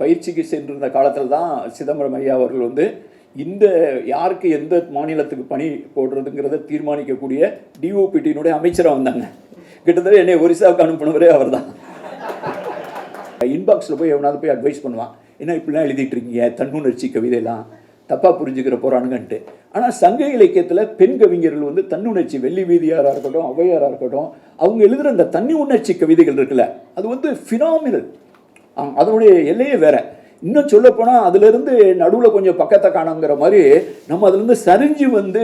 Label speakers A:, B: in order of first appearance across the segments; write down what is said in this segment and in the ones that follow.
A: பயிற்சிக்கு சென்றிருந்த காலத்தில் தான் சிதம்பரம் ஐயா அவர்கள் வந்து இந்த யாருக்கு எந்த மாநிலத்துக்கு பணி போடுறதுங்கிறத தீர்மானிக்கக்கூடிய டிஓபிடியினுடைய அமைச்சராக வந்தாங்க. கிட்டத்தட்ட என்னை ஒரிசாவுக்கு அனுப்பினவரே அவர் தான் இன்பாக்ஸில் போய் எவனாவது போய் அட்வைஸ் பண்ணுவான். என்ன இப்படிலாம் எழுதிட்டு இருக்கீங்க? தன்னுணர்ச்சி கவிதையெல்லாம் தப்பாக புரிஞ்சுக்கிற போகிறானுங்கன்ட்டு ஆனால் சங்க இலக்கியத்தில் பெண் கவிஞர்கள் வந்து தன்னுணர்ச்சி வெள்ளி வீதியாராக இருக்கட்டும் ஔவையாராக இருக்கட்டும் அவங்க எழுதுகிற அந்த தன்னி உணர்ச்சி கவிதைகள் இருக்குல்ல அது வந்து ஃபினாமினல் அதனுடைய எல்லையே வேற. இன்னும் சொல்லப்போனால் அதுலேருந்து நடுவில் கொஞ்சம் பக்கத்தை காணுங்கிற மாதிரி நம்ம அதுலேருந்து சரிஞ்சு வந்து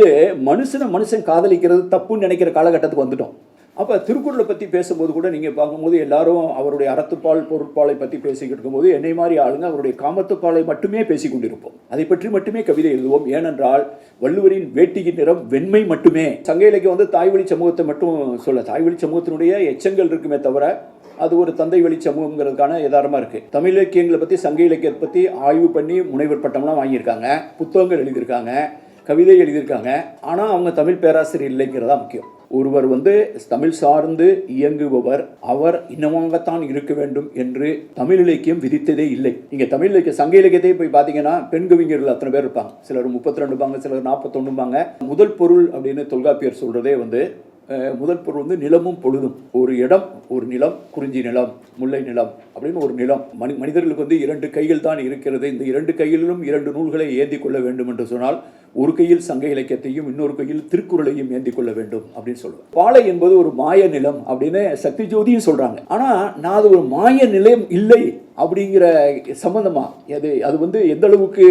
A: மனுஷனை மனுஷன் காதலிக்கிறது தப்புன்னு நினைக்கிற காலகட்டத்துக்கு வந்துட்டோம். அப்போ திருக்குறளை பற்றி பேசும்போது கூட நீங்கள் பார்க்கும்போது எல்லாரும் அவருடைய அறத்துப்பால் பொருட்பாலை பற்றி பேசிக்கிட்டு இருக்கும்போது என்னை மாதிரி ஆளுங்க அவருடைய காமத்துப்பாலை மட்டுமே பேசி கொண்டிருப்போம். அதை பற்றி மட்டுமே கவிதை எழுதுவோம். ஏனென்றால் வள்ளுவரின் வேட்டியின் நிறம் வெண்மை மட்டுமே. சங்க இலக்கியம் வந்து தாய்வழி சமூகத்தை மட்டும் சொல்ல தாய்வழி சமூகத்தினுடைய எச்சங்கள் இருக்குமே தவிர அது ஒரு தந்தை வழி சமூகங்கிறதுக்கான எதாரமாக இருக்குது தமிழ் இலக்கியங்களை பற்றி சங்க இலக்கியத்தை பற்றி ஆய்வு பண்ணி முனைவர் பட்டம்லாம் வாங்கியிருக்காங்க. புத்தகங்கள் எழுதியிருக்காங்க. கவிதை எழுதியிருக்காங்க. ஆனால் அவங்க தமிழ் பேராசிரியர் இல்லைங்கிறதா முக்கியம். ஒருவர் வந்து தமிழ் சார்ந்து இயங்குபவர். அவர் இன்னமாகத்தான் இருக்க வேண்டும் என்று தமிழ் இலக்கியம் விதித்ததே இல்லை. நீங்கள் தமிழ் இலக்கிய சங்க இலக்கியத்தையே போய் பார்த்தீங்கன்னா பெண் கவிஞர்கள் அத்தனை பேர் இருப்பாங்க. சிலர் முப்பத்தி ரெண்டுபாங்க சிலர் நாற்பத்தொன்னுபாங்க முதல் பொருள் அப்படின்னு தொல்காப்பியர் சொல்கிறதே வந்து முதல் பொருள் வந்து நிலமும் பொழுதும். ஒரு இடம் ஒரு நிலம் குறிஞ்சி நிலம் முல்லை நிலம் அப்படின்னு ஒரு நிலம். மனி மனிதர்களுக்கு வந்து இரண்டு கைகள் தான் இருக்கிறது. இந்த இரண்டு கைகளிலும் இரண்டு நூல்களை ஏந்தி கொள்ள வேண்டும் என்று சொன்னால் ஒரு கையில் சங்க இலக்கியத்தையும் இன்னொரு கையில் திருக்குறளையும் ஏந்தி கொள்ள வேண்டும் அப்படின்னு சொல்லுவேன் பாலை என்பது ஒரு மாய நிலம் அப்படின்னு சக்தி ஜோதியும் சொல்றாங்க. ஆனா நான் அது ஒரு மாய நிலையம் இல்லை அப்படிங்கிற சம்மந்தமாக அது அது வந்து எந்த அளவுக்கு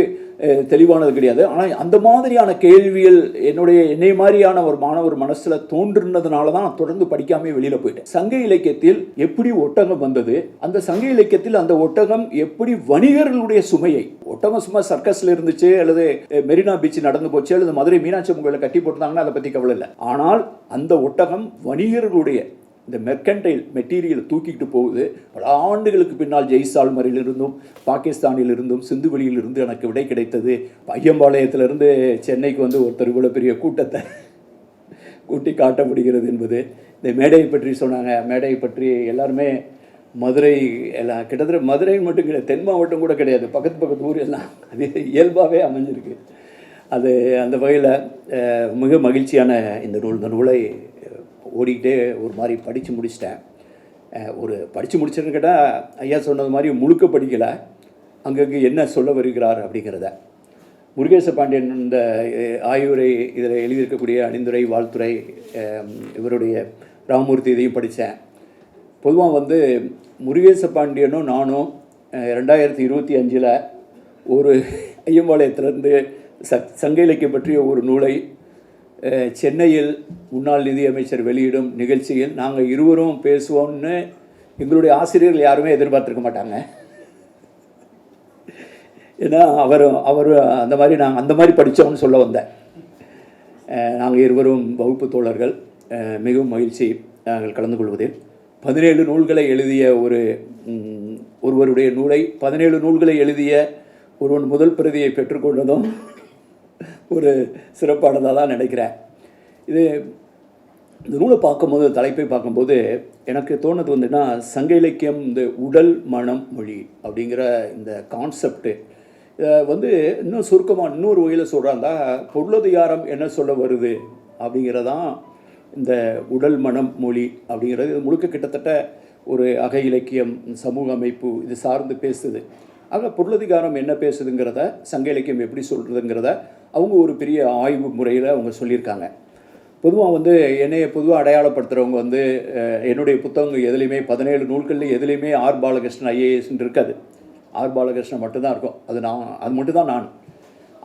A: தெளிவானது கிடையாது. ஆனால் அந்த மாதிரியான கேள்விகள் என்னுடைய என்னை மாதிரியான ஒரு மாணவர் மனசில் தோன்றுனதுனால தான் தொடர்ந்து படிக்காமே வெளியில் போயிட்டேன். சங்க இலக்கியத்தில் எப்படி ஒட்டகம் வந்தது? அந்த சங்க இலக்கியத்தில் அந்த ஒட்டகம் எப்படி வணிகர்களுடைய சுமையை? ஒட்டகம் சும்மா சர்க்கஸில் இருந்துச்சு அல்லது மெரினா பீச் நடந்து போச்சு அல்லது மதுரை மீனாட்சி முகையில் கட்டி போட்டிருந்தாங்கன்னா அதை பற்றி கவலை இல்லை. ஆனால் அந்த ஒட்டகம் வணிகர்களுடைய இந்த மெர்கன்டைல் மெட்டீரியல் தூக்கிக்கிட்டு போகுது. பல ஆண்டுகளுக்கு பின்னால் ஜெய்சால்மரிலிருந்தும் பாகிஸ்தானிலிருந்தும் சிந்துவெளியிலிருந்து எனக்கு விடை கிடைத்தது. பையம்பாளையத்திலிருந்து சென்னைக்கு வந்து ஒருத்தர் இவ்வளோ பெரிய கூட்டத்தை கூட்டி காட்டப்படுகிறது என்பது இந்த மேடையை பற்றி சொன்னாங்க. மேடையை பற்றி எல்லாருமே மதுரை எல்லாம் கிட்டத்தட்ட மதுரை மட்டும் கிடையாது தென் மாவட்டம் கூட கிடையாது. பக்கத்து பக்கத்து ஊர் எல்லாம் அது இயல்பாகவே அமைஞ்சிருக்கு. அது அந்த வகையில் மிக மகிழ்ச்சியான இந்த நூல் இந்த நூலை ஓடிக்கிட்டே ஒரு மாதிரி படித்து முடிச்சிட்டேன். ஒரு படித்து முடிச்சேன்னு கேட்டால் ஐயா சொன்னது மாதிரி முழுக்க படிக்கலை. அங்கங்கே என்ன சொல்ல வருகிறார் அப்படிங்கிறத. முருகேச பாண்டியன் இந்த ஆயுரை இதில் எழுதியிருக்கக்கூடிய அணிந்துரை வாழ்த்துறை இவருடைய ராமமூர்த்தி இதையும் படித்தேன். பொதுவாக வந்து முருகேச பாண்டியனும் நானும் ரெண்டாயிரத்தி இருபத்தி அஞ்சில் ஒரு ஐயம்பாளையத்திலேருந்து ச சங்க இலக்கியம் பற்றிய ஒரு நூலை சென்னையில் முன்னாள் நிதியமைச்சர் வெளியிடும் நிகழ்ச்சியில் நாங்கள் இருவரும் பேசுவோம்னு எங்களுடைய ஆசிரியர்கள் யாருமே எதிர்பார்த்துருக்க மாட்டாங்க. ஏன்னா அவர் அவர் அந்த மாதிரி நாங்கள் அந்த மாதிரி படித்தோம்னு சொல்ல வந்தேன். நாங்கள் இருவரும் வகுப்பு தோழர்கள். மிகவும் மகிழ்ச்சி நாங்கள் கலந்து கொள்வதில். பதினேழு நூல்களை எழுதிய ஒரு ஒருவருடைய நூலை பதினேழு நூல்களை எழுதிய ஒருவன் முதல் பிரதியை பெற்றுக்கொண்டதும் ஒரு சிறப்பானதாக தான் நினைக்கிறேன். இது இந்த நூலை பார்க்கும்போது தலைப்பை பார்க்கும்போது எனக்கு தோணுது வந்துன்னா சங்க இலக்கியம் இந்த உடல் மனம் மொழி அப்படிங்கிற இந்த கான்செப்டு வந்து இன்னும் சுருக்கமாக இன்னொரு வகையில் சொல்கிறாந்தா பொருளதிகாரம் என்ன சொல்ல வருது அப்படிங்கிறதான் இந்த உடல் மனம் மொழி அப்படிங்கிறது. இது முழுக்க கிட்டத்தட்ட ஒரு அக இலக்கியம் சமூக அமைப்பு இது சார்ந்து பேசுது. ஆக பொருளதிகாரம் என்ன பேசுதுங்கிறத சங்க இலக்கியம் எப்படி சொல்கிறதுங்கிறத அவங்க ஒரு பெரிய ஆய்வு முறையில் அவங்க சொல்லியிருக்காங்க. பொதுவாக வந்து என்னைய பொதுவாக அடையாளப்படுத்துகிறவங்க வந்து என்னுடைய புத்தகங்கள் எதுலேயுமே பதினேழு நூல்களில் எதுலேயுமே ஆர் பாலகிருஷ்ணன் ஐஏஎஸ்ன்னு இருக்காது. ஆர் பாலகிருஷ்ணன் மட்டும்தான் இருக்கும். அது நான் அது மட்டும்தான் நான்.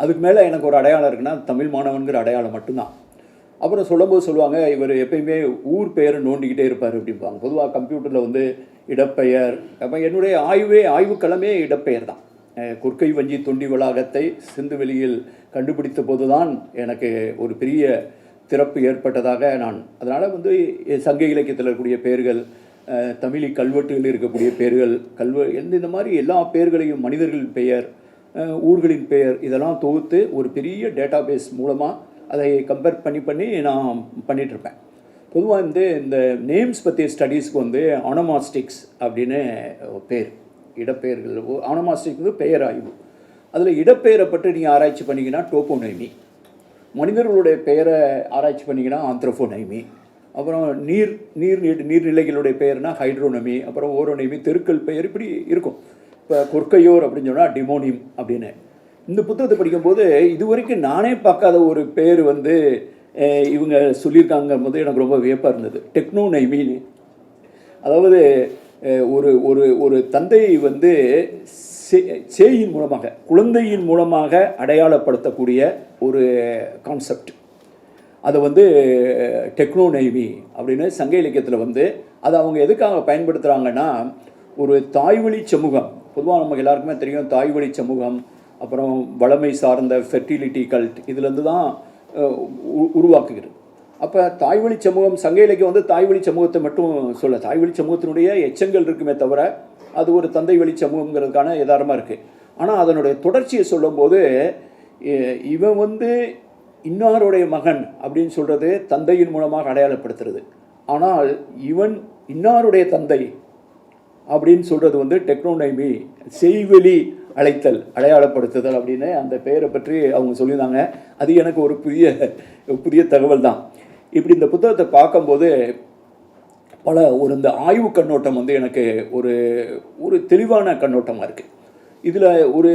A: அதுக்கு மேலே எனக்கு ஒரு அடையாளம் இருக்குன்னா தமிழ் மாணவன்கிற அடையாளம் மட்டும்தான். அப்புறம் சொல்லும்போது சொல்லுவாங்க இவர் எப்பயுமே ஊர் பெயரை நோண்டிக்கிட்டே இருப்பார் அப்படிம்பாங்க. பொதுவாக கம்ப்யூட்டரில் வந்து இடப்பெயர். அப்போ என்னுடைய ஆய்வே ஆய்வுக்களமே இடப்பெயர் தான் குர்க்கை வஞ்சி தொண்டி வளாகத்தை சிந்துவெளியில் கண்டுபிடித்த போதுதான் எனக்கு ஒரு பெரிய திறப்பு ஏற்பட்டதாக நான் அதனால் வந்து சங்க இலக்கியத்தில் இருக்கக்கூடிய பெயர்கள் தமிழி கல்வெட்டுகளில் இருக்கக்கூடிய பெயர்கள் கல்வ எந்த இந்த மாதிரி எல்லா பெயர்களையும் மனிதர்களின் பெயர் ஊர்களின் பெயர் இதெல்லாம் தொகுத்து ஒரு பெரிய டேட்டாபேஸ் மூலமாக அதை கம்பேர் பண்ணி பண்ணி நான் பண்ணிகிட்ருப்பேன் பொதுவாக வந்து இந்த நேம்ஸ் பற்றிய ஸ்டடீஸ்க்கு வந்து ஆனோமாஸ்டிக்ஸ் அப்படின்னு பேர் இடப்பெயர்கள். ஆனோமாஸ்டிக் வந்து பெயர் ஆய்வு அதில் இடப்பெயரை பற்றி நீங்கள் ஆராய்ச்சி பண்ணிங்கன்னா டோப்போனைமி மனிதர்களுடைய பெயரை ஆராய்ச்சி பண்ணீங்கன்னா ஆந்த்ரோஃபோனைமி அப்புறம் நீர் நீர் நீர்நிலைகளுடைய பெயர்னா ஹைட்ரோனமி அப்புறம் ஓரோனமி தெருக்கள் பெயர் இப்படி இருக்கும். இப்போ கொற்கையோர் அப்படின்னு சொன்னால் டிமோனியம் அப்படின்னு. இந்த புத்தகத்தை படிக்கும்போது இது வரைக்கும் நானே பார்க்காத ஒரு பேர் வந்து இவங்க சொல்லியிருக்காங்க போது எனக்கு ரொம்ப வியப்பாக இருந்தது. டெக்னோனைமின்னு அதாவது ஒரு ஒரு ஒரு தந்தை வந்து சே- சேயின் மூலமாக குழந்தையின் மூலமாக அடையாளப்படுத்தக்கூடிய ஒரு கான்செப்ட் அதை வந்து டெக்னோனைவி அப்படின்னு சங்க இலக்கியத்தில் வந்து அதை அவங்க எதுக்காக பயன்படுத்துகிறாங்கன்னா ஒரு தாய்வழி சமூகம் பொதுவாக நமக்கு எல்லாருக்குமே தெரியும் தாய்வழி சமூகம் அப்புறம் வளமை சார்ந்த ஃபெர்டிலிட்டி கல்ட் இதுலேருந்து தான் உருவாக்குகிறது. அப்போ தாய்வழி சமூகம் சங்க இலக்கியம் வந்து தாய்வழி சமூகத்தை மட்டும் சொல்ல தாய்வழி சமூகத்தினுடைய எச்சங்கள் இருக்குமே தவிர அது ஒரு தந்தை வழி சமூகங்கிறதுக்கான எதாரமாக இருக்குது ஆனால் அதனுடைய தொடர்ச்சியை சொல்லும்போது இவன் வந்து இன்னாருடைய மகன் அப்படின்னு சொல்கிறது தந்தையின் மூலமாக அடையாளப்படுத்துறது. ஆனால் இவன் இன்னாருடைய தந்தை அப்படின்னு சொல்கிறது வந்து டெக்னோனைமி செய்வெளி அழைத்தல் அடையாளப்படுத்துதல் அப்படின்னு அந்த பெயரை பற்றி அவங்க சொல்லியிருந்தாங்க. அது எனக்கு ஒரு புதிய புதிய தகவல் தான் இப்படி இந்த புத்தகத்தை பார்க்கும்போது பல ஒரு இந்த ஆய்வு கண்ணோட்டம் வந்து எனக்கு ஒரு ஒரு தெளிவான கண்ணோட்டமாக இருக்குது இதில் ஒரு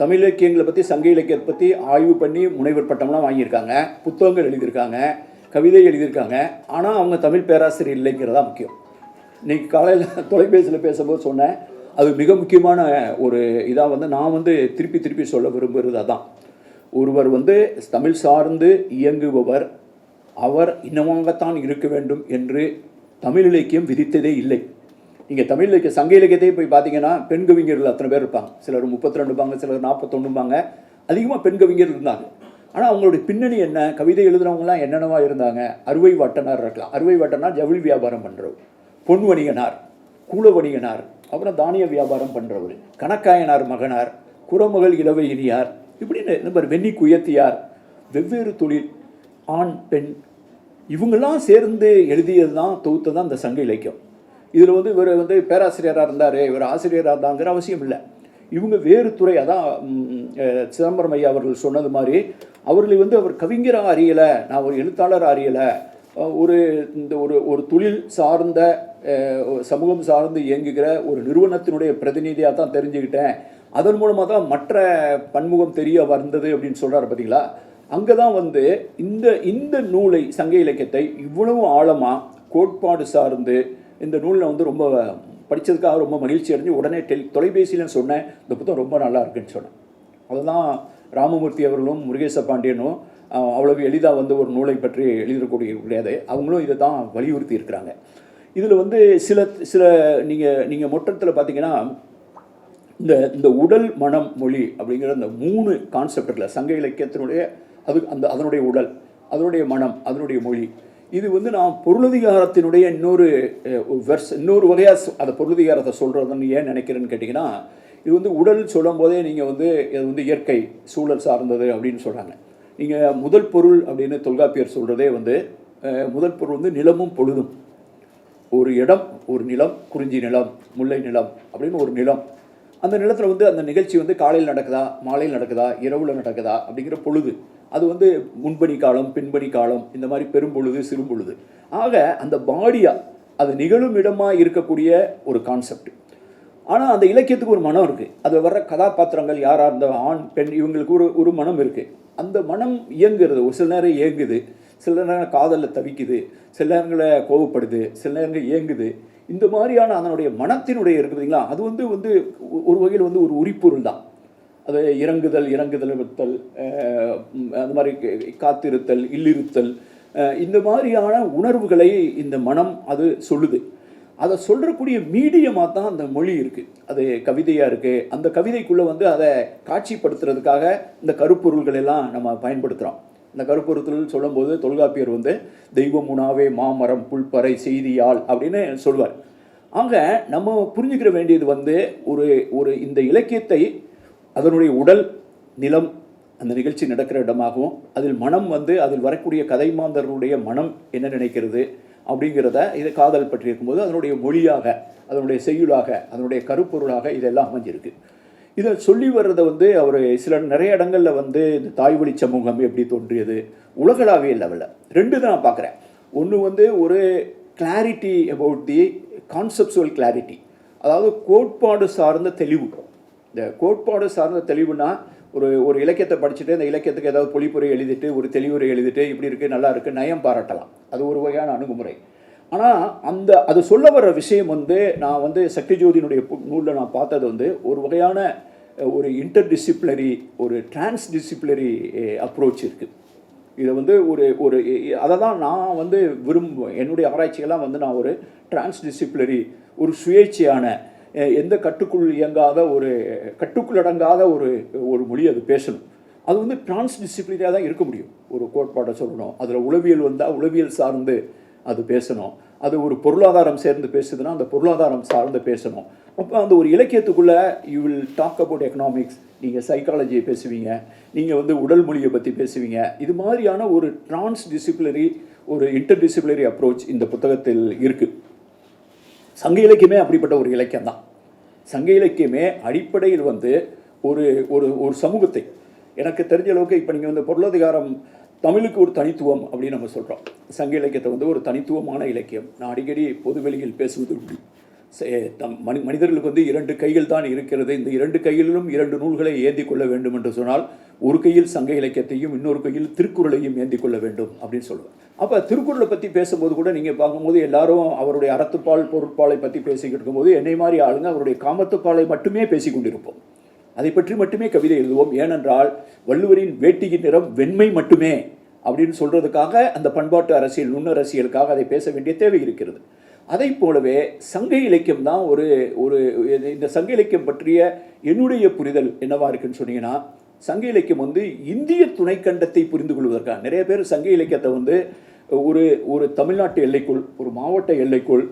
A: தமிழ் இலக்கியங்களை பற்றி சங்க இலக்கியத்தை பற்றி ஆய்வு பண்ணி முனைவர் பட்டம்லாம் வாங்கியிருக்காங்க. புத்தகங்கள் எழுதியிருக்காங்க. கவிதை எழுதியிருக்காங்க. ஆனால் அவங்க தமிழ் பேராசிரியர் இல்லைங்கிறதா முக்கியம். இன்றைக்கி காலையில் தொலைபேசியில் பேசும்போது சொன்னேன். அது மிக முக்கியமான ஒரு இதாக வந்து நான் வந்து திருப்பி திருப்பி சொல்ல விரும்புகிறது அதான். ஒருவர் வந்து தமிழ் சார்ந்து இயங்குபவர் அவர் இன்னமாகத்தான் இருக்க வேண்டும் என்று தமிழ் இலக்கியம் விதித்ததே இல்லை. நீங்கள் தமிழ் இலக்கிய சங்க இலக்கியத்தையே போய் பார்த்தீங்கன்னா பெண் கவிஞர்கள் அத்தனை பேர் இருப்பாங்க. சிலர் முப்பத்தி ரெண்டுப்பாங்க சிலர் நாற்பத்தொன்றுபாங்க அதிகமாக பெண் கவிஞர்கள் இருந்தாங்க. ஆனால் அவங்களுடைய பின்னணி என்ன? கவிதை எழுதுனவங்கலாம் என்னென்னவா இருந்தாங்க? அறுவை வட்டனார் இருக்கலாம். அறுவை வட்டனார் ஜவுளி வியாபாரம் பண்ணுறவர் பொன் வணிகனார் கூல வணிகனார் அப்புறம் தானிய வியாபாரம் பண்ணுறவர் கணக்காயனார் மகனார் குரமகள் இளவையினியார் இப்படின்னு நம்பர் வெண்ணி குயத்தியார் வெவ்வேறு தொழில் ஆண் பெண் இவங்கெல்லாம் சேர்ந்து எழுதியது தான் தொகுத்து தான் இந்த சங்க இலக்கியம். இதில் வந்து இவர் வந்து பேராசிரியராக இருந்தார் இவர் ஆசிரியராக இருந்தாங்கிற அவசியம் இல்லை. இவங்க வேறு துறை அதான் சிதம்பரம் ஐயா அவர்கள் சொன்னது மாதிரி அவர்களை வந்து அவர் கவிஞராக அறியலை நான் ஒரு எழுத்தாளர் அறியலை ஒரு இந்த ஒரு ஒரு தொழில் சார்ந்த ஒரு சமூகம் சார்ந்து இயங்குகிற ஒரு நிறுவனத்தினுடைய பிரதிநிதியாக தான் தெரிஞ்சுக்கிட்டேன். அதன் மூலமாக தான் மற்ற பன்முகம் தெரிய வந்தது அப்படின்னு சொல்கிறாரு பார்த்தீங்களா அங்கே தான் வந்து இந்த இந்த நூலை சங்க இலக்கியத்தை இவ்வளவு ஆழமாக கோட்பாடு சார்ந்து இந்த நூலில் வந்து ரொம்ப படித்ததுக்காக ரொம்ப மகிழ்ச்சி அடைஞ்சு உடனே டெல் தொலைபேசியில் சொன்னேன். இந்த புத்தகம் ரொம்ப நல்லா இருக்குன்னு சொன்னேன். அதுதான் ராமமூர்த்தி அவர்களும் முருகேச பாண்டியனும் அவ்வளவு எளிதாக வந்து ஒரு நூலை பற்றி எழுதக்கூடிய கிடையாது அவங்களும் இதை தான் வலியுறுத்தி இருக்கிறாங்க இதில் வந்து சில சில நீங்கள் நீங்கள் மொட்டத்தில் பார்த்தீங்கன்னா இந்த இந்த உடல் மனம் மொழி அப்படிங்கிற அந்த மூணு கான்செப்ட் இருக்குல்ல சங்க இலக்கியத்தினுடைய அது அந்த அதனுடைய உடல் அதனுடைய மனம் அதனுடைய மொழி. இது வந்து நான் பொருளதிகாரத்தினுடைய இன்னொரு வெர்ஸ் இன்னொரு வகையாக அந்த பொருளதிகாரத்தை சொல்கிறதுன்னு ஏன் நினைக்கிறேன்னு கேட்டிங்கன்னா இது வந்து உடல் சொல்லும் போதே நீங்கள் வந்து இது வந்து இயற்கை சூழல் சார்ந்தது அப்படின்னு சொல்கிறாங்க நீங்கள் முதல் பொருள் அப்படின்னு தொல்காப்பியர் சொல்கிறதே வந்து முதல் பொருள் வந்து நிலமும் பொழுதும். ஒரு இடம் ஒரு நிலம் குறிஞ்சி நிலம் முல்லை நிலம் அப்படின்னு ஒரு நிலம். அந்த நிலத்தில் வந்து அந்த நிகழ்ச்சி வந்து காலையில் நடக்குதா மாலையில் நடக்குதா இரவில் நடக்குதா அப்படிங்கிற பொழுது. அது வந்து முன்பணி காலம் பின்பணி காலம் இந்த மாதிரி பெரும்பொழுது சிறும்பொழுது ஆக அந்த பாடியாக அது நிகழும் இடமாக இருக்கக்கூடிய ஒரு கான்செப்ட் ஆனால் அந்த இலக்கியத்துக்கு ஒரு மனம் இருக்குது அது வர்ற கதாபாத்திரங்கள் யாராக இருந்த ஆண் பெண் இவங்களுக்கு ஒரு ஒரு மனம் இருக்குது அந்த மனம் இயங்குறது. ஒரு சில நேரம் இயங்குது. சில நேரம் காதலில் தவிக்குது. சில நேரங்களில் கோவப்படுது. சில நேரங்கள் இயங்குது. இந்த மாதிரியான அதனுடைய மனத்தினுடைய இருக்குது பார்த்தீங்களா அது வந்து வந்து ஒரு வகையில் வந்து ஒரு உரிப்பொருள் தான். அது இறங்குதல் இறங்குதல் இருத்தல் அந்த மாதிரி காத்திருத்தல் இல்லிருத்தல் இந்த மாதிரியான உணர்வுகளை இந்த மனம் அது சொல்லுது. அதை சொல்கிறக்கூடிய மீடியமாக தான் அந்த மொழி இருக்குது அது கவிதையாக இருக்குது அந்த கவிதைக்குள்ளே வந்து அதை காட்சிப்படுத்துறதுக்காக இந்த கருப்பொருள்கள் எல்லாம் நம்ம பயன்படுத்துகிறோம் இந்த கருப்பொருத்தல் சொல்லும்போது தொல்காப்பியர் வந்து தெய்வம் உணாவே மாமரம் புல்பறை செய்தியால் அப்படின்னு சொல்வார் ஆக நம்ம புரிஞ்சுக்கிற வேண்டியது வந்து ஒரு ஒரு இந்த இலக்கியத்தை அதனுடைய உடல் நிலம் அந்த நிகழ்ச்சி நடக்கிற இடமாகவும் அதில் மனம் வந்து அதில் வரக்கூடிய கதை மாந்தர்களுடைய மனம் என்ன நினைக்கிறது? அப்படிங்கிறத இதை காதல் பற்றி இருக்கும்போது அதனுடைய மொழியாக அதனுடைய செய்யுளாக அதனுடைய கருப்பொருளாக இதெல்லாம் அமைஞ்சிருக்கு. இதை சொல்லி வர்றதை வந்து அவர் சில நிறைய இடங்களில் வந்து இந்த தாய்வழி சமூகம் எப்படி தோன்றியது உலகளாவிய லெவலில் ரெண்டு தான் நான் பார்க்குறேன். ஒன்று வந்து ஒரு clarity about the conceptual clarity அதாவது கோட்பாடு சார்ந்த தெளிவு இந்த கோட்பாடு சார்ந்த தெளிவுனா ஒரு ஒரு இலக்கியத்தை படிச்சுட்டு அந்த இலக்கியத்துக்கு ஏதாவது பொழிப்புரை எழுதிட்டு ஒரு தெளிவுரை எழுதிட்டு இப்படி இருக்குது நல்லா இருக்குது நயம் பாராட்டலாம். அது ஒரு வகையான அணுகுமுறை. ஆனால் அந்த அது சொல்ல வர்ற விஷயம் வந்து நான் வந்து சக்தி ஜோதியினுடைய நூலில் நான் பார்த்தது வந்து ஒரு வகையான ஒரு இன்டர் டிசிப்ளினரி ஒரு டிரான்ஸ் டிசிப்ளினரி அப்ரோச் இருக்குது இதை வந்து ஒரு ஒரு அதை தான் நான் வந்து விரும்புவேன். என்னுடைய ஆராய்ச்சிகள்லாம் வந்து நான் ஒரு டிரான்ஸ் டிசிப்ளினரி ஒரு சுயேட்சையான எந்த கட்டுக்குள் இயங்காத ஒரு கட்டுக்குள் அடங்காத ஒரு ஒரு மொழி அது பேசணும். அது வந்து டிரான்ஸ் டிசிப்ளினாக தான் இருக்க முடியும். ஒரு கோட்பாடை சொல்லணும். அதில் உளவியல் வந்தால் உளவியல் சார்ந்து அது பேசணும். அது ஒரு பொருளாதாரம் சேர்ந்து பேசுதுன்னா அந்த பொருளாதாரம் சார்ந்து பேசணும். அப்போ அந்த ஒரு இலக்கியத்துக்குள்ளே you will talk about economics நீங்கள் சைக்காலஜியை பேசுவீங்க. நீங்கள் வந்து உடல் மொழியை பற்றி பேசுவீங்க. இது மாதிரியான ஒரு டிரான்ஸ் டிசிப்ளினரி ஒரு இன்டர் டிசிப்ளினரி அப்ரோச் இந்த புத்தகத்தில் இருக்குது சங்க இலக்கியமே அப்படிப்பட்ட ஒரு இலக்கியம் தான் சங்க இலக்கியமே அடிப்படையில் வந்து ஒரு ஒரு ஒரு சமூகத்தை. எனக்கு தெரிஞ்ச அளவுக்கு இப்போ நீங்கள் வந்து பொருளாதாரம் தமிழுக்கு ஒரு தனித்துவம் அப்படின்னு நம்ம சொல்கிறோம் சங்க இலக்கியத்தை வந்து ஒரு தனித்துவமான இலக்கியம். நான் அடிக்கடி பொதுவெளியில் பேசுவது உண்டு. தம் மனி மனிதர்களுக்கு வந்து இரண்டு கைகள் தான் இருக்கிறது. இந்த இரண்டு கையிலும் இரண்டு நூல்களை ஏந்தி கொள்ள வேண்டும் என்று சொன்னால் ஒரு கையில் சங்க இலக்கியத்தையும் இன்னொரு கையில் திருக்குறளையும் ஏந்தி கொள்ள வேண்டும் அப்படின்னு சொல்லுவேன் அப்போ திருக்குறளை பற்றி பேசும்போது கூட நீங்கள் பார்க்கும்போது எல்லாரும் அவருடைய அறத்துப்பால் பொருட்பாலை பற்றி பேசிக்கிட்டு இருக்கும்போது என்னை மாதிரி ஆளுங்க அவருடைய காமத்துப்பாலை மட்டுமே பேசி கொண்டிருப்போம். அதை பற்றி மட்டுமே கவிதை எழுதுவோம். ஏனென்றால் வள்ளுவரின் வேட்டியின் நிறம் வெண்மை மட்டுமே அப்படின்னு சொல்கிறதுக்காக அந்த பண்பாட்டு அரசியல் நுண்ணரசியலுக்காக அதை பேச வேண்டிய தேவை இருக்கிறது. அதை போலவே சங்க இலக்கியம் தான் ஒரு ஒரு இது- இந்த சங்க இலக்கியம் பற்றிய என்னுடைய புரிதல் என்னவா இருக்குன்னு சொன்னீங்கன்னா சங்க இலக்கியம் வந்து இந்திய துணைக்கண்டத்தை புரிந்து கொள்வதற்காக. நிறைய பேர் சங்க இலக்கியத்தை வந்து ஒரு ஒரு தமிழ்நாட்டு எல்லைக்குள் ஒரு மாவட்ட எல்லைக்குள்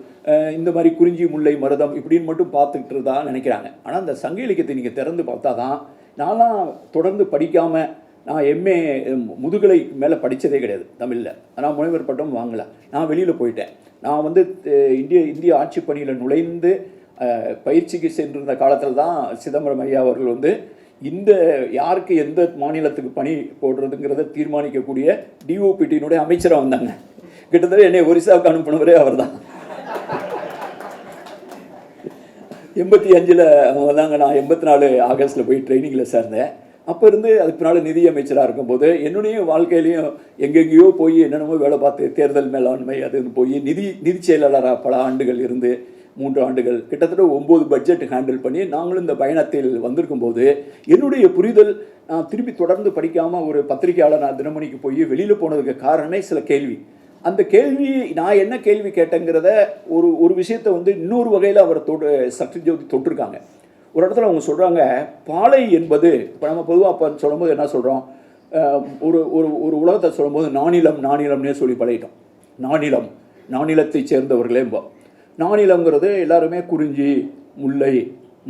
A: இந்த மாதிரி குறிஞ்சி முல்லை மருதம் இப்படின்னு மட்டும் பார்த்துக்கிட்டு இருந்தா நினைக்கிறாங்க. ஆனால் அந்த சங்க இலக்கியத்தை நீங்கள் திறந்து பார்த்தா தான் நான்லாம் தொடர்ந்து படிக்காமல் நான் எம்ஏ முதுகலை மேலே படித்ததே கிடையாது தமிழில். நான் முனைவர் பட்டம் வாங்கலை. நான் வெளியில் போயிட்டேன். நான் வந்து இந்திய இந்திய ஆட்சி பணியில் நுழைந்து பயிற்சிக்கு சென்றிருந்த காலத்தில் தான் சிதம்பரம் ஐயா அவர்கள் வந்து இந்த யாருக்கு எந்த மாநிலத்துக்கு பணி போடுறதுங்கிறத தீர்மானிக்கக்கூடிய டிஓபிடியினுடைய அமைச்சராக வந்தாங்க. கிட்டத்தட்ட என்னை ஒரிசாவுக்கு அனுப்பினவரே அவர் தான் எண்பத்தி அஞ்சில் அவங்க வந்தாங்க. நான் எண்பத்தி நாலு ஆகஸ்ட்டில் போய் ட்ரைனிங்கில் சேர்ந்தேன். அப்போ இருந்து அதுக்கு பின்னால் நிதி அமைச்சராக இருக்கும்போது என்னுடைய வாழ்க்கையிலையும் எங்கெங்கேயோ போய் என்னென்னமோ வேலை பார்த்து தேர்தல் மேலாண்மை அது போய் நிதி நிதி செயலாளராக பல ஆண்டுகள் இருந்து மூன்று ஆண்டுகள். கிட்டத்தட்ட ஒம்பது பட்ஜெட் ஹேண்டில் பண்ணி நாங்களும் இந்த பயணத்தில் வந்திருக்கும் போது என்னுடைய புரிதல் நான் திருப்பி தொடர்ந்து படிக்காமல் ஒரு பத்திரிகையாளர் நான் தினமணிக்கு போய் வெளியில் போனதுக்கு காரணமே சில கேள்வி. அந்த கேள்வி நான் என்ன கேள்வி கேட்டேங்கிறத ஒரு ஒரு விஷயத்தை வந்து இன்னொரு வகையில் அவர் தொடு சத்யஜோதி தொட்டிருக்காங்க. ஒரு இடத்துல அவங்க சொல்கிறாங்க பாலை என்பது இப்போ நம்ம பொதுவாக அப்போ சொல்லும்போது என்ன சொல்கிறோம் ஒரு ஒரு ஒரு உலகத்தை சொல்லும்போது நானிலம் நானிலம்னே சொல்லி பழகிட்டோம். நானிலம் நானிலத்தை சேர்ந்தவர்களேம்போம் நானிலம்ங்கிறது எல்லாருமே குறிஞ்சி முல்லை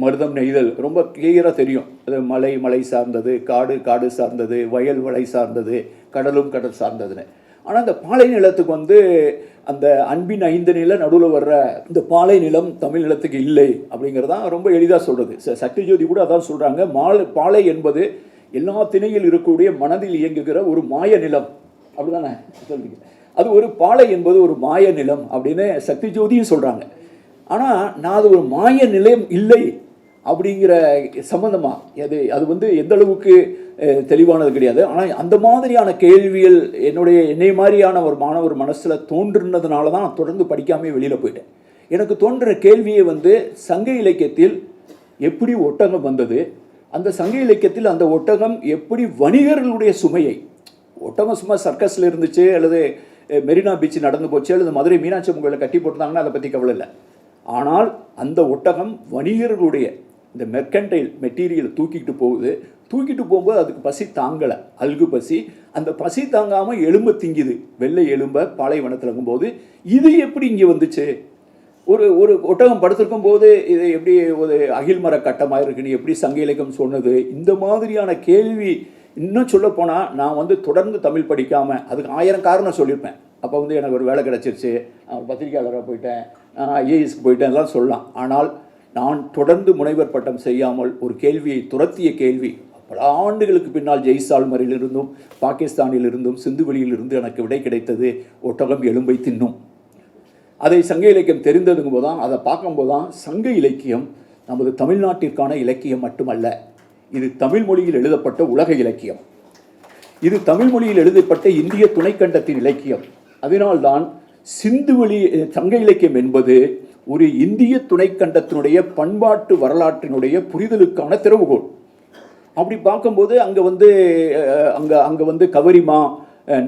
A: மருதம் நெய்தல். ரொம்ப கிளியராக தெரியும். அது மலை மலை சார்ந்தது காடு காடு சார்ந்தது வயல் வலை சார்ந்தது கடலும் கடல் சார்ந்ததுன்னு. ஆனால் அந்த பாலை நிலத்துக்கு வந்து அந்த அன்பின் ஐந்து நில நடுவில் வர்ற இந்த பாலை நிலம் தமிழ் நிலத்துக்கு இல்லை அப்படிங்கிறதான் ரொம்ப எளிதாக சொல்கிறது ச கூட அதான் சொல்கிறாங்க மாலை பாலை என்பது எல்லா திணையில் இருக்கக்கூடிய மனதில் இயங்குகிற ஒரு மாய நிலம். அப்படிதானே? சொல்லுங்கள் அது ஒரு பாலை என்பது ஒரு மாய நிலம் அப்படின்னு சக்தி ஜோதியும் சொல்கிறாங்க ஆனால் நான் அது ஒரு மாய நிலையம் இல்லை அப்படிங்கிற சம்மந்தமாக அது அது வந்து எந்த அளவுக்கு தெளிவானது கிடையாது. ஆனால் அந்த மாதிரியான கேள்விகள் என்னுடைய என்னை மாதிரியான ஒரு மாணவர் மனசில் தோன்றுனதுனால தான் நான் தொடர்ந்து படிக்காமே வெளியில் போயிட்டேன். எனக்கு தோன்ற கேள்வியை வந்து சங்க இலக்கியத்தில் எப்படி ஒட்டகம் வந்தது? அந்த சங்க இலக்கியத்தில் அந்த ஒட்டகம் எப்படி வணிகர்களுடைய சுமையை? ஒட்டகம் சும்மா சர்க்கஸில் இருந்துச்சு அல்லது மெரினா பீச் நடந்து போச்சு அல்லது மதுரை மீனாட்சி அம்மன் கோயிலை கட்டி போட்டிருந்தாங்கன்னா அதை பற்றி கவலை இல்லை. ஆனால் அந்த ஒட்டகம் வணிகர்களுடைய இந்த மெர்கன்டைல் மெட்டீரியல் தூக்கிட்டு போகுது. தூக்கிட்டு போகும்போது அதுக்கு பசி தாங்கலை. அல்கு பசி. அந்த பசி தாங்காமல் எலும்பை திங்குது. வெள்ளை எலும்பை பாலைவனத்தில் இருக்கும்போது இது எப்படி இங்கே வந்துச்சு? ஒரு ஒரு ஒட்டகம் படுத்திருக்கும் போது இது எப்படி ஒரு அகில் மர கட்டமாக இருக்குன்னு எப்படி சங்க இலக்கியம் சொன்னது? இந்த மாதிரியான கேள்வி இன்னும் சொல்ல போனால் நான் வந்து தொடர்ந்து தமிழ் படிக்காமல் அதுக்கு ஆயிரம் காரணம் சொல்லியிருப்பேன். அப்போ வந்து எனக்கு ஒரு வேலை கிடச்சிருச்சு. பத்திரிகையாளராக போயிட்டேன். ஐஏஎஸ்க்கு போயிட்டேன் எல்லாம் சொல்லலாம். ஆனால் நான் தொடர்ந்து முனைவர் பட்டம் செய்யாமல் ஒரு கேள்வியை துரத்திய கேள்வி பல ஆண்டுகளுக்கு பின்னால் ஜெய்சால்மரிலிருந்தும் பாகிஸ்தானிலிருந்தும் சிந்துவெளியிலிருந்து எனக்கு விடை கிடைத்தது ஒட்டகம் எலும்பை தின்னும். அதை சங்க இலக்கியம் தெரிந்ததுங்கும் போது தான் அதை பார்க்கும்போது தான் சங்க இலக்கியம் நமது தமிழ்நாட்டிற்கான இலக்கியம் மட்டுமல்ல. இது தமிழ் மொழியில் எழுதப்பட்ட உலக இலக்கியம். இது தமிழ் மொழியில் எழுதப்பட்ட இந்திய துணைக்கண்டத்தின் இலக்கியம். அதனால்தான் சிந்து அஹ், சங்க இலக்கியம் என்பது ஒரு இந்திய துணைக்கண்டத்தினுடைய பண்பாட்டு வரலாற்றினுடைய புரிதலுக்கான திறவுகோள். அப்படி பார்க்கும்போது அங்கே வந்து அங்கே அங்கே வந்து கவரிமா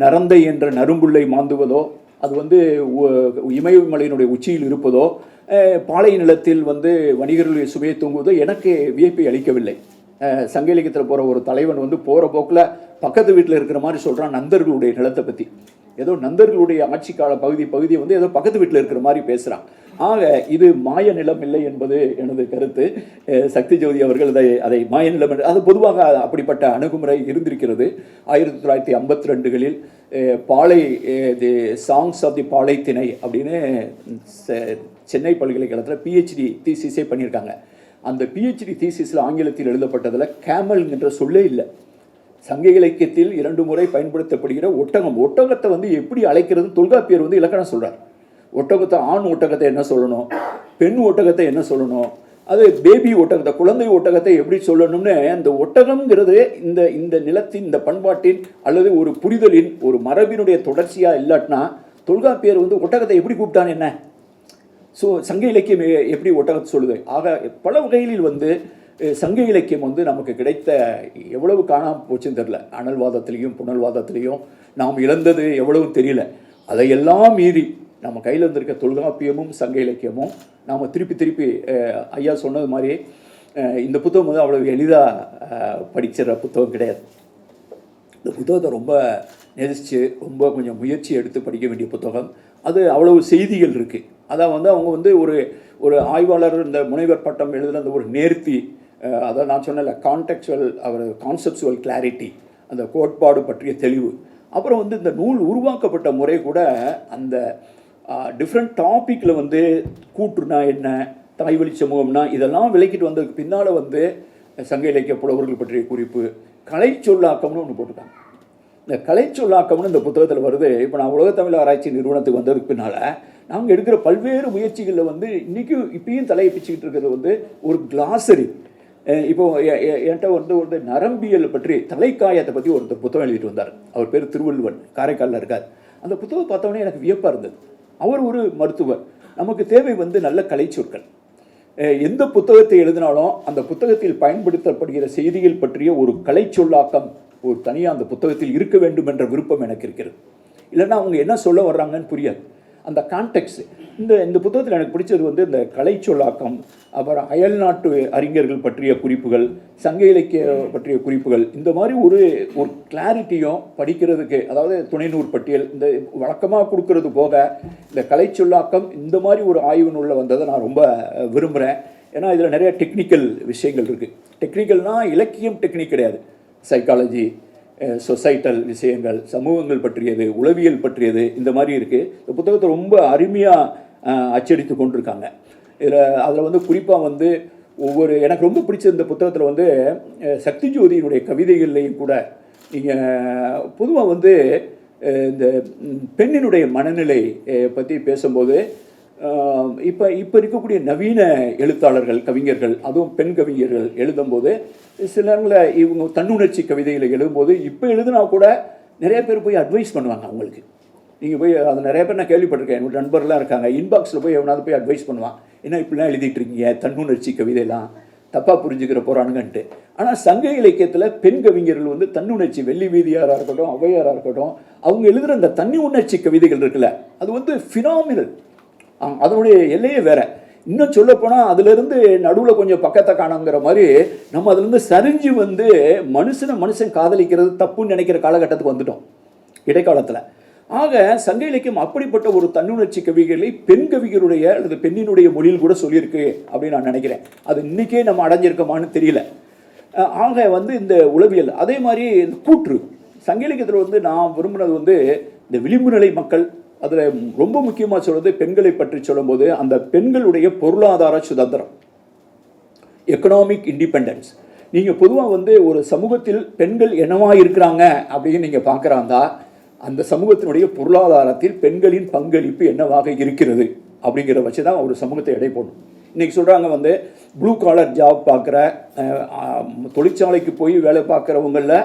A: நரந்தை என்ற நறும்புள்ளை மாந்துவதோ அது வந்து இமயமலையினுடைய உச்சியில் இருப்பதோ பாலை நிலத்தில் வந்து வணிகர்களுடைய சுவையை தூங்குவதோ எனக்கு வியப்பை அளிக்கவில்லை. சங்க இலக்கியத்தில் போகிற ஒரு தலைவன் வந்து போகிற போக்கில் பக்கத்து வீட்டில் இருக்கிற மாதிரி சொல்கிறான் நந்தர்களுடைய நிலத்தை பற்றி ஏதோ நந்தர்களுடைய ஆட்சி கால பகுதி பகுதியை வந்து ஏதோ பக்கத்து வீட்டில் இருக்கிற மாதிரி பேசுகிறான் ஆக இது மாய நிலம் இல்லை என்பது எனது கருத்து. சக்தி ஜோதி அவர்கள் அதை அதை மாய நிலம் என்று அது பொதுவாக அப்படிப்பட்ட அணுகுமுறை இருந்திருக்கிறது. ஆயிரத்தி தொள்ளாயிரத்தி ஐம்பத்தி ரெண்டுகளில் பாலை தி சாங்ஸ் ஆஃப் தி பாலை திணை அப்படின்னு செ- சென்னை பல்கலைக்கழகத்தில் பிஹெச்டி தீசிஸே பண்ணியிருக்காங்க. அந்த பிஹெச்டி தீசிஸில் ஆங்கிலத்தில் எழுதப்பட்டதில் கேமல் என்ற சொல்லே இல்லை. சங்க இலக்கியத்தில் இரண்டு முறை பயன்படுத்தப்படுகிற ஒட்டகம். ஒட்டகத்தை வந்து எப்படி அழைக்கிறது? தொல்காப்பியர் வந்து இலக்கணம் சொல்கிறார் ஒட்டகத்தை ஆண் ஒட்டகத்தை என்ன சொல்லணும்? பெண் ஒட்டகத்தை என்ன சொல்லணும்? அது பேபி ஒட்டகத்தை குழந்தை ஒட்டகத்தை எப்படி சொல்லணும்னு அந்த ஒட்டகம்ங்கிறது இந்த இந்த நிலத்தின் இந்த பண்பாட்டின் அல்லது ஒரு புரிதலின் ஒரு மரபினுடைய தொடர்ச்சியாக இல்லாட்டினா தொல்காப்பியர் வந்து ஒட்டகத்தை எப்படி கூப்பிட்டான் என்ன? ஸோ சங்க இலக்கியம் எப்படி ஒட்டகத்தை சொல்லுது? ஆக பல வகைகளில் வந்து சங்க இலக்கியம் வந்து நமக்கு கிடைத்த எவ்வளவு காணாமல் போச்சுன்னு தெரில அனல்வாதத்திலையும் புனல்வாதத்திலையும் நாம் இழந்தது எவ்வளவு தெரியல. அதையெல்லாம் மீறி நம்ம கையில் இருந்திருக்க தொல்காப்பியமும் சங்க இலக்கியமும் நாம் திருப்பி திருப்பி ஐயா சொன்னது மாதிரி இந்த புத்தகம் வந்து அவ்வளவு எளிதாக படிச்சிடுற புத்தகம் கிடையாது. இந்த புத்தகத்தை ரொம்ப நேசித்து ரொம்ப கொஞ்சம் முயற்சி எடுத்து படிக்க வேண்டிய புத்தகம். அது அவ்வளவு செய்திகள் இருக்குது அதான் வந்து அவங்க வந்து ஒரு ஒரு ஆய்வாளர் இந்த முனைவர் பட்டம் எழுதுன அந்த ஒரு நேர்த்தி அதை அதான் நான் சொன்னல கான்டெக்சுவல் அவர் கான்செப்சுவல் கிளாரிட்டி அந்த கோட்பாடு பற்றிய தெளிவு. அப்புறம் வந்து இந்த நூல் உருவாக்கப்பட்ட முறை கூட அந்த டிஃப்ரெண்ட் டாப்பிக்கில் வந்து கூற்றுனா என்ன தாய்வழி சமூகம்னா இதெல்லாம் விலக்கிட்டு வந்ததுக்கு பின்னால் வந்து சங்க இலக்கிய புலவர்கள் பற்றிய குறிப்பு கலை சொல்லாக்கம்னு ஒன்று போட்டிருக்காங்க. இந்த கலை சொல்லாக்கம்னு இந்த புத்தகத்தில் வருது. இப்போ நான் உலகத்தமிழ் ஆராய்ச்சி நிறுவனத்துக்கு வந்ததுக்கு பின்னால் நாங்கள் எடுக்கிற பல்வேறு முயற்சிகளில் வந்து இன்றைக்கும் இப்பயும் தலையை பிச்சுக்கிட்டு இருக்கிறது வந்து ஒரு கிளாசரி இப்போ எ- என்கிட்ட வந்து ஒரு நரம்பியல் பற்றி தலைக்காயத்தை பற்றி ஒருத்தர் புத்தகம் எழுதிட்டு வந்தார். அவர் பேர் திருவள்ளுவன் காரைக்காலில் இருக்கார். அந்த புத்தகம் பார்த்தோன்னே எனக்கு வியப்பாக இருந்தது. அவர் ஒரு மருத்துவர். நமக்கு தேவை வந்து நல்ல கலை சொற்கள் எந்த புத்தகத்தை எழுதினாலும் அந்த புத்தகத்தில் பயன்படுத்தப்படுகிற செய்திகள் பற்றிய ஒரு கலை சொல்லாக்கம் ஒரு தனியாக அந்த புத்தகத்தில் இருக்க வேண்டும் என்ற விருப்பம் எனக்கு இருக்கிறது. இல்லைன்னா அவங்க என்ன சொல்ல வர்றாங்கன்னு புரியாது. அந்த கான்டெக்ட்ஸு இந்த இந்த புத்தகத்தில் எனக்கு பிடிச்சது வந்து இந்த கலை சொல்லாக்கம் அப்புறம் அயல்நாட்டு அறிஞர்கள் பற்றிய குறிப்புகள் சங்க இலக்கிய பற்றிய குறிப்புகள் இந்த மாதிரி ஒரு ஒரு கிளாரிட்டியும் படிக்கிறதுக்கு அதாவது துணைநூறு பட்டியல் இந்த வழக்கமாக கொடுக்கறது போக இந்த கலை சொல்லாக்கம் இந்த மாதிரி ஒரு ஆய்வு நூலில் வந்ததை நான் ரொம்ப விரும்புகிறேன் ஏன்னா இதில் நிறைய டெக்னிக்கல் விஷயங்கள் இருக்குது டெக்னிக்கல்னால் இலக்கியம் டெக்னிக் கிடையாது. சைக்காலஜி சொசைட்டல் விஷயங்கள் சமூகங்கள் பற்றியது உளவியல் பற்றியது இந்த மாதிரி இருக்குது இந்த புத்தகத்தை ரொம்ப அருமையாக அச்சடித்து கொண்டிருக்காங்க. இதில் அதில் வந்து குறிப்பாக வந்து ஒவ்வொரு எனக்கு ரொம்ப பிடிச்ச இந்த புத்தகத்தில் வந்து சக்தி ஜோதியினுடைய கவிதைகள்லையும் கூட நீங்கள் பொதுவாக வந்து இந்த பெண்ணினுடைய மனநிலை பற்றி பேசும்போது இப்போ இப்போ இருக்கக்கூடிய நவீன எழுத்தாளர்கள் கவிஞர்கள் அதுவும் பெண் கவிஞர்கள் எழுதும்போது சிலங்களை இவங்க தன்னுணர்ச்சி கவிதைகளை எழுதும்போது இப்போ எழுதுனா கூட நிறைய பேர் போய் அட்வைஸ் பண்ணுவாங்க அவங்களுக்கு. நீங்கள் போய் அது நிறைய பேர் நான் கேள்விப்பட்டிருக்கேன். என்னோட நண்பர்லாம் இருக்காங்க. இன்பாக்ஸில் போய் எவனாவது போய் அட்வைஸ் பண்ணுவான். என்ன இப்படிலாம் எழுதிட்டு இருக்கீங்க? தன்னுணர்ச்சி கவிதையெல்லாம் தப்பாக புரிஞ்சுக்கிற போகிறானுங்கன்ட்டு ஆனால் சங்க இலக்கியத்தில் பெண் கவிஞர்கள் வந்து தன்னுணர்ச்சி வெள்ளி வீதியாராக இருக்கட்டும் ஔவையாராக இருக்கட்டும் அவங்க எழுதுகிற அந்த தன்னி உணர்ச்சி கவிதைகள் இருக்குல்ல அது வந்து ஃபினாமினல் அதனுடைய எல்லையே வேற. இன்னும் சொல்லப்போனால் அதுலேருந்து நடுவில் கொஞ்சம் பக்கத்தை காணுங்கிற மாதிரி நம்ம அதுலேருந்து சரிஞ்சு வந்து மனுஷனை மனுஷன் காதலிக்கிறது தப்புன்னு நினைக்கிற காலகட்டத்துக்கு வந்துட்டோம் இடைக்காலத்தில். ஆக சங்க இலக்கியம் அப்படிப்பட்ட ஒரு தன்னுணர்ச்சி கவிகளை பெண் கவிகளுடைய அல்லது பெண்ணினுடைய மொழியில் கூட சொல்லியிருக்கு அப்படின்னு நான் நினைக்கிறேன். அது இன்னைக்கே நம்ம அடைஞ்சிருக்கோமான்னு தெரியல. ஆக வந்து இந்த உளவியல் அதே மாதிரி இந்த கூற்று. சங்க இலக்கியத்தில் வந்து நான் விரும்பினது வந்து இந்த விளிம்பு நிலை மக்கள் அதில் ரொம்ப முக்கியமாக சொல்கிறது பெண்களை பற்றி சொல்லும்போது அந்த பெண்களுடைய பொருளாதார சுதந்திரம். எக்கனாமிக் இண்டிபெண்டன்ஸ் நீங்கள் பொதுவாக வந்து ஒரு சமூகத்தில் பெண்கள் என்னவாக இருக்கிறாங்க அப்படின்னு நீங்கள் பார்க்குறாந்தா அந்த சமூகத்தினுடைய பொருளாதாரத்தில் பெண்களின் பங்களிப்பு என்னவாக இருக்கிறது அப்படிங்கிற வச்சு தான் ஒரு சமூகத்தை எடை போடணும். இன்றைக்கி சொல்கிறாங்க வந்து ப்ளூ காலர் ஜாப் பார்க்குற தொழிற்சாலைக்கு போய் வேலை பார்க்குறவங்களில்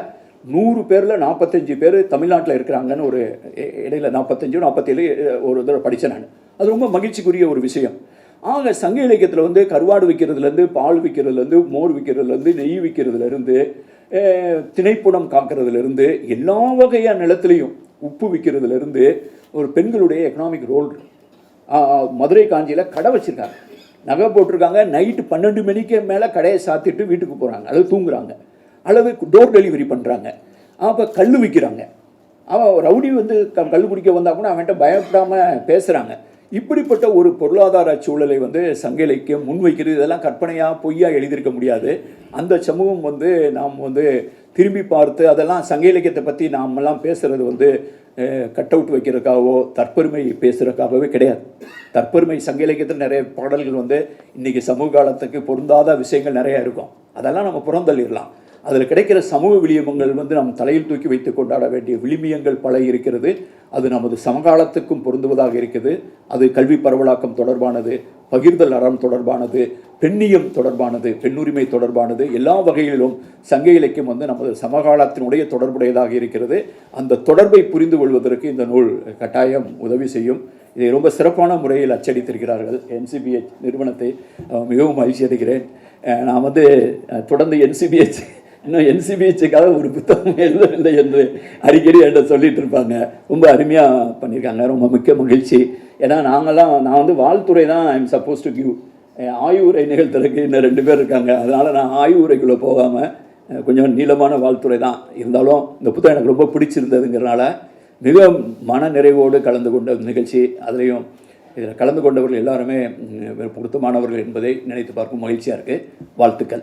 A: நூறு பேரில் நாற்பத்தஞ்சு பேர் தமிழ்நாட்டில் இருக்கிறாங்கன்னு ஒரு இ- இடையில நாற்பத்தஞ்சு நாற்பத்தேழு ஒரு தடவை படித்தேன் நான். அது ரொம்ப மகிழ்ச்சிக்குரிய ஒரு விஷயம். ஆக சங்க இலக்கியத்தில் வந்து கருவாடு விற்கிறதுலேருந்து பால் விற்கிறதுலேருந்து மோர் விற்கிறதுலேருந்து நெய் விற்கிறதுலேருந்து திணைப்புடம் காக்கிறதுலேருந்து எல்லா வகையான நிலத்துலையும் உப்பு விற்கிறதுலேருந்து ஒரு பெண்களுடைய எக்கனாமிக் ரோல் மதுரை காஞ்சியில் கடை வச்சுருக்காங்க. நகை போட்டிருக்காங்க. நைட்டு பன்னெண்டு மணிக்கு மேலே கடையை சாத்திட்டு வீட்டுக்கு போகிறாங்க அல்லது தூங்குறாங்க. அல்லது டோர் டெலிவரி பண்ணுறாங்க அப்போ கல் விற்கிறாங்க அவன் ரவுடி வந்து க கல் குடிக்க வந்தால் கூட அவன்கிட்ட பயப்படாமல் பேசுகிறாங்க இப்படிப்பட்ட ஒரு பொருளாதார சூழலை வந்து சங்க இலக்கியம் முன்வைக்கிறது இதெல்லாம் கற்பனையாக பொய்யாக எழுதியிருக்க முடியாது. அந்த சமூகம் வந்து நாம் வந்து திரும்பி பார்த்து அதெல்லாம் சங்க இலக்கியத்தை பற்றி நாமெல்லாம் பேசுகிறது வந்து கட் அவுட் வைக்கிறதுக்காகவோ தற்பெருமை பேசுகிறதுக்காகவே கிடையாது. தற்பெருமை சங்க இலக்கியத்தில் நிறைய பாடல்கள் வந்து இன்றைக்கி சமூக காலத்துக்கு பொருந்தாத விஷயங்கள் நிறையா இருக்கும். அதெல்லாம் நம்ம புறந்தள்ளிடலாம். அதில் கிடைக்கிற சமூக விளியமங்கள் வந்து நம் தலையில் தூக்கி வைத்து கொண்டாட வேண்டிய விளிமியங்கள் பல இருக்கிறது. அது நமது சமகாலத்துக்கும் பொருந்துவதாக இருக்குது. அது கல்வி பரவலாக்கம் தொடர்பானது பகிர்தல் அறம் தொடர்பானது பெண்ணியம் தொடர்பானது பெண்ணுரிமை தொடர்பானது எல்லா வகையிலும் சங்க இலக்கியம் வந்து நமது சமகாலத்தினுடைய தொடர்புடையதாக இருக்கிறது. அந்த தொடர்பை புரிந்து கொள்வதற்கு இந்த நூல் கட்டாயம் உதவி செய்யும். இதை ரொம்ப சிறப்பான முறையில் அச்சடித்திருக்கிறார்கள். என்சிபிஹெச் நிறுவனத்தை மிகவும் மகிழ்ச்சி அடைகிறேன். நான் வந்து தொடர்ந்து என்சிபிஹெச் இன்னும் என்சிபிஹெச்சுக்காக ஒரு புத்தகம் எழுதவில்லை என்று அடிக்கடி என்கிட்ட சொல்லிட்டு இருப்பாங்க. ரொம்ப அருமையாக பண்ணியிருக்காங்க. ரொம்ப மிக்க மகிழ்ச்சி. ஏன்னா நாங்கள்லாம் நான் வந்து வாழ்த்துறை தான் I am supposed to give ஆயுரை நிகழ்த்துறதுக்கு இன்னும் ரெண்டு பேர் இருக்காங்க. அதனால் நான் ஆயுரைக்குள்ளே போகாமல் கொஞ்சம் நீளமான வாழ்த்துறை தான். இருந்தாலும் இந்த புத்தகம் எனக்கு ரொம்ப பிடிச்சிருந்ததுங்கிறனால மிக மன நிறைவோடு கலந்து கொண்ட நிகழ்ச்சி அதுலேயும் இதில் கலந்து கொண்டவர்கள் எல்லாருமே பொருத்தமானவர்கள் என்பதை நினைத்து பார்க்கும் மகிழ்ச்சியாக இருக்குது வாழ்த்துக்கள்.